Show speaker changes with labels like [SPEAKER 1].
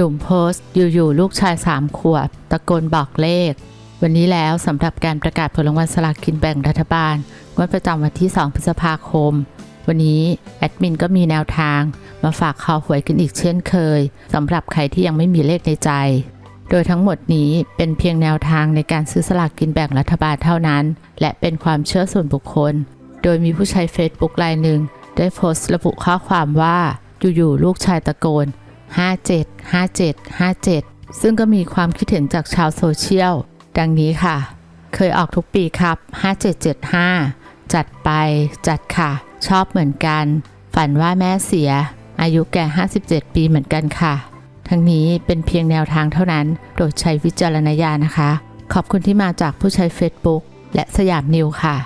[SPEAKER 1] หนุ่มโพสต์อยู่ๆลูกชายสามขวบ ตะโกนบอกเลข วันนี้แล้วสำหรับการประกาศผลรางวัลสลากกินแบ่งรัฐบาลงวดประจำวันที่ 2 พฤษภาคม วันนี้แอดมินก็มีแนวทาง มาฝากข่าวหวยกันอีกเช่นเคยสำหรับใครที่ยังไม่มีเลขในใจ โดยทั้งหมดนี้เป็นเพียงแนวทางในการซื้อสลากกินแบ่งรัฐบาลเท่านั้น และเป็นความเชื่อส่วนบุคคล โดยมีผู้ใช้ Facebook รายหนึ่งได้โพสต์ระบุข้อความว่าอยู่ๆลูกชายตะโกน 57 57 57 ซึ่งก็มีความคิดเห็นจากชาวโซเชียล ดังนี้ค่ะ เคยออกทุกปีครับ 5775 จัดไปจัดค่ะ ชอบเหมือนกัน ฝันว่าแม่เสีย อายุแก่ 57 ปีเหมือนกันค่ะ ทั้งนี้เป็นเพียงแนวทางเท่านั้นโปรดใช้วิจารณญาณนะคะ ขอบคุณที่มาจากผู้ใช้ Facebook และสยามนิวค่ะ